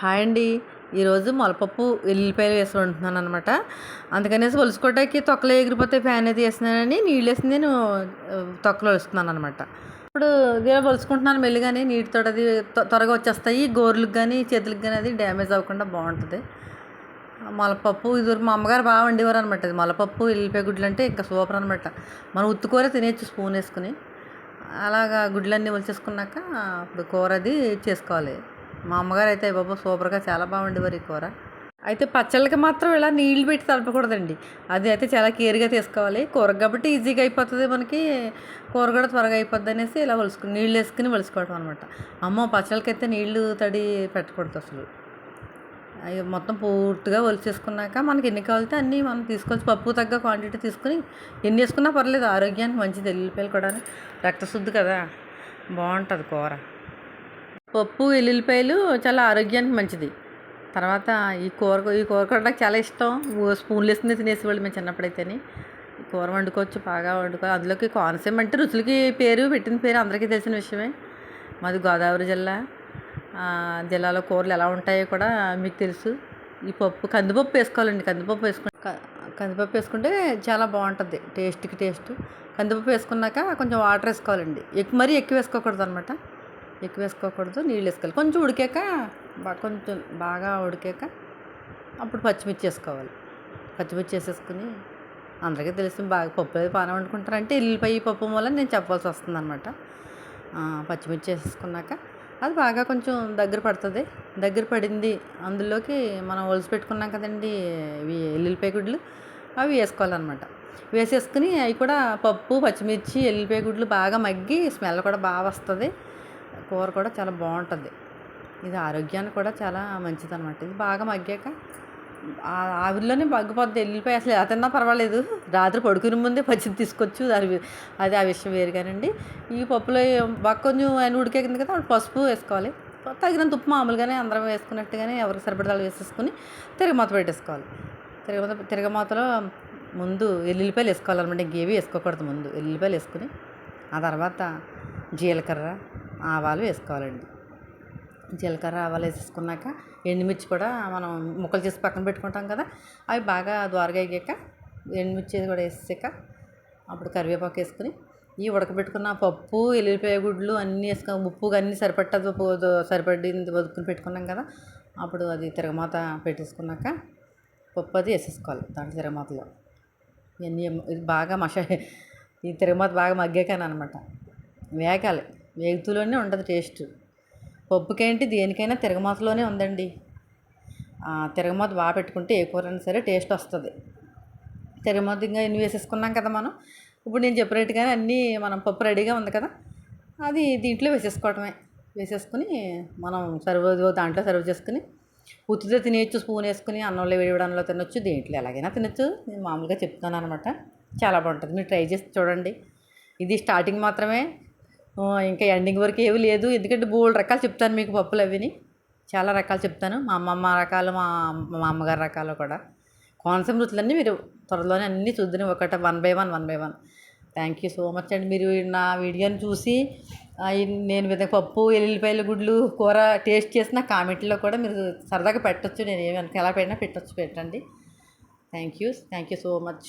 Hi అండి. ఈరోజు మొలపప్పు ఎల్లిపాయలు వేసి వండుతున్నాను అనమాట అందుకనేసి ఒలుసుకోవడానికి తొక్కలు ఎగిరిపోతే ఫ్యాన్ అయితే వేస్తున్నానని నీళ్ళు వేసి నేను తొక్కలు ఒలుస్తున్నాను అనమాట ఇప్పుడు దీని ఒలుసుకుంటున్నాను మెల్లిగానే నీటితో అది త్వ- త్వరగా వచ్చేస్తాయి. గోర్లకు కానీ చేతులకు కానీ అది డ్యామేజ్ అవ్వకుండా బాగుంటుంది. మొలపప్పు ఇది మా అమ్మగారు బాగా వండేవారు అనమాట ఇది మొలపప్పు ఎల్లిపాయ గుడ్లు అంటే ఇంకా సూపర్ అనమాట మనం ఉత్తుకూర తినేచ్చు స్పూన్ వేసుకుని. అలాగా గుడ్లన్నీ ఒలిచేసుకున్నాక ఇప్పుడు కూర అది చేసుకోవాలి. మా అమ్మగారు అయితే బాబు సూపర్గా చాలా బాగుండేవారు ఈ కూర. అయితే పచ్చళ్ళకి మాత్రం ఇలా నీళ్ళు పెట్టి తలపకూడదండి. అది అయితే చాలా కేర్గా తీసుకోవాలి. కూర కాబట్టి ఈజీగా అయిపోతుంది మనకి. కూర కూడా త్వరగా అయిపోద్ది అనేసి ఇలా వలుసుకుని నీళ్ళు వేసుకుని వలుసుకోవడం అనమాట అమ్మో పచ్చళ్ళకి అయితే నీళ్ళు తడి పెట్టకూడదు అసలు. అవి మొత్తం పూర్తిగా ఒలిచేసుకున్నాక మనకి ఎన్ని కావాలితే అన్నీ మనం తీసుకోవచ్చు పప్పు తగ్గ క్వాంటిటీ తీసుకుని ఎన్ని వేసుకున్నా పర్లేదు. ఆరోగ్యానికి మంచిది. ఎల్లిపాయలు కూడా రక్తశుద్ధి కదా. బాగుంటుంది కూర. పప్పు ఎల్లుల్లిపాయలు చాలా ఆరోగ్యానికి మంచిది. తర్వాత ఈ కూర ఈ కూర కూడా నాకు చాలా ఇష్టం. స్పూన్లు వేసుకుని తినేసేవాళ్ళు మేము చిన్నప్పుడైతేని. ఈ కూర వండుకోవచ్చు బాగా వండుకోవాలి అందులోకి కోనసీమ అంటే రుచులకి పేరు పెట్టిన పేరు అందరికీ తెలిసిన విషయమే. మాది గోదావరి జిల్లా. జిల్లాలో కూరలు ఎలా ఉంటాయో కూడా మీకు తెలుసు. ఈ పప్పు కందిపప్పు వేసుకోవాలండి. కందిపప్పు వేసుకుంటే కందిపప్పు వేసుకుంటే చాలా బాగుంటుంది. టేస్ట్కి టేస్ట్. కందిపప్పు వేసుకున్నాక కొంచెం వాటర్ వేసుకోవాలండి. ఎక్కువ మరీ ఎక్కువ వేసుకోకూడదు అనమాట ఎక్కువ వేసుకోకూడదు నీళ్ళు వేసుకోవాలి. కొంచెం ఉడికాక బాగా కొంచెం బాగా ఉడికాక అప్పుడు పచ్చిమిర్చి వేసుకోవాలి. పచ్చిమిర్చి వేసేసుకుని అందరికీ తెలిసి బాగా పప్పు అది బాగానే వండుకుంటారంటే ఎల్లిపాయ పప్పు వల్ల నేను చెప్పాల్సి వస్తుంది అనమాట పచ్చిమిర్చి వేసేసుకున్నాక అది బాగా కొంచెం దగ్గర పడుతుంది. దగ్గర పడింది అందులోకి మనం ఒలిసి పెట్టుకున్నాం కదండి ఇవి ఎల్లుల్లిపాయ గుడ్లు అవి వేసుకోవాలన్నమాట. వేసేసుకుని అవి కూడా పప్పు పచ్చిమిర్చి ఎల్లుల్లిపాయ గుడ్లు బాగా మగ్గి స్మెల్ కూడా బాగా వస్తుంది. కూర కూడా చాలా బాగుంటుంది. ఇది ఆరోగ్యానికి కూడా చాలా మంచిది అనమాట ఇది బాగా మగ్గాక ఆవిరిలోనే మగ్గిపోద్ది వెళ్ళిపోయి అసలు ఎలా తిన్నా పర్వాలేదు. రాత్రి పడుకునే ముందే పచ్చిది తీసుకొచ్చు అది అది ఆ విషయం వేరుగానండి ఈ పప్పులో బాగా కొంచెం ఆయన ఉడికేకింది కదా పసుపు వేసుకోవాలి. తగినంత ఉప్పు మామూలుగానే అందరం వేసుకున్నట్టుగానే ఎవరికి సరిపడాలు వేసేసుకుని తిరగమాత పెట్టేసుకోవాలి. తిరగమాత తిరగమాతలో ముందు ఎల్లుల్లిపాయలు వేసుకోవాలన్నమాట. ఇంకేవి వేసుకోకూడదు ముందు. ఎల్లుల్లిపాయలు వేసుకుని ఆ తర్వాత జీలకర్ర ఆవాలు వేసుకోవాలండి. జీలకర్ర ఆవాలు వేసేసుకున్నాక ఎండుమిర్చి కూడా మనం ముక్కలు చేసి పక్కన పెట్టుకుంటాం కదా అవి బాగా ద్వారగా అయ్యాక ఎండుమిర్చి కూడా వేసాక అప్పుడు కరివేపాకు వేసుకుని ఈ ఉడకబెట్టుకున్న పప్పు ఎల్లిపాయ గుడ్లు అన్నీ వేసుకొని ఉప్పు అన్నీ సరిపట్టదు సరిపడింది వదుకుని పెట్టుకున్నాం కదా అప్పుడు అది తిరగమాత పెట్టేసుకున్నాక పప్పు అది వేసేసుకోవాలి దాంట్లో తిరగమాతలో. ఇవన్నీ ఇది బాగా మష ఈ తిరగమాత బాగా మగ్గాకనమాట. వేగాలి. వేగుతులోనే ఉంటుంది టేస్ట్. పప్పుకేంటి దేనికైనా తిరగమాతలోనే ఉందండి. తిరగమాత బాగా పెట్టుకుంటే ఏ కూర అయినా సరే టేస్ట్ వస్తుంది. తిరగమాత ఇంకా ఎన్ని వేసేసుకున్నాం కదా మనం? ఇప్పుడు నేను చెప్పినట్టుగానే అన్నీ మనం పప్పు రెడీగా ఉంది కదా? అది దీంట్లో వేసేసుకోవటమే. వేసేసుకుని మనం సర్వ్ దాంట్లో సర్వ్ చేసుకుని ఉత్తితో తినేయచ్చు స్పూన్ వేసుకుని అన్నంలో వేడివడంలో తినొచ్చు దీంట్లో ఎలాగైనా తినొచ్చు. నేను మామూలుగా చెప్తున్నాను అనమాట. చాలా బాగుంటుంది. మీరు ట్రై చేసి చూడండి. ఇది స్టార్టింగ్ మాత్రమే. ఇంకా ఎండింగ్ వరకు ఏవి లేదు. ఎందుకంటే బోల్డ్ రకాలు చెప్తాను మీకు పప్పులు అవిని. చాలా రకాలు చెప్తాను. మా అమ్మమ్మ రకాలు మా మా అమ్మగారి రకాలు కూడా. కోనసీమ రుచులన్నీ మీరు త్వరలోనే అన్నీ చూద్దని ఒకట one by one one by one thank you so much అండి. మీరు నా వీడియోని చూసి నేను విధ పప్పు ఎల్లుల్లిపాయల గుడ్లు కూర టేస్ట్ చేసిన కామెంట్లో కూడా మీరు సరదాగా పెట్టొచ్చు. నేను ఏమి ఎలా పెట్టినా పెట్టొచ్చు పెట్టండి. Thank you thank you so much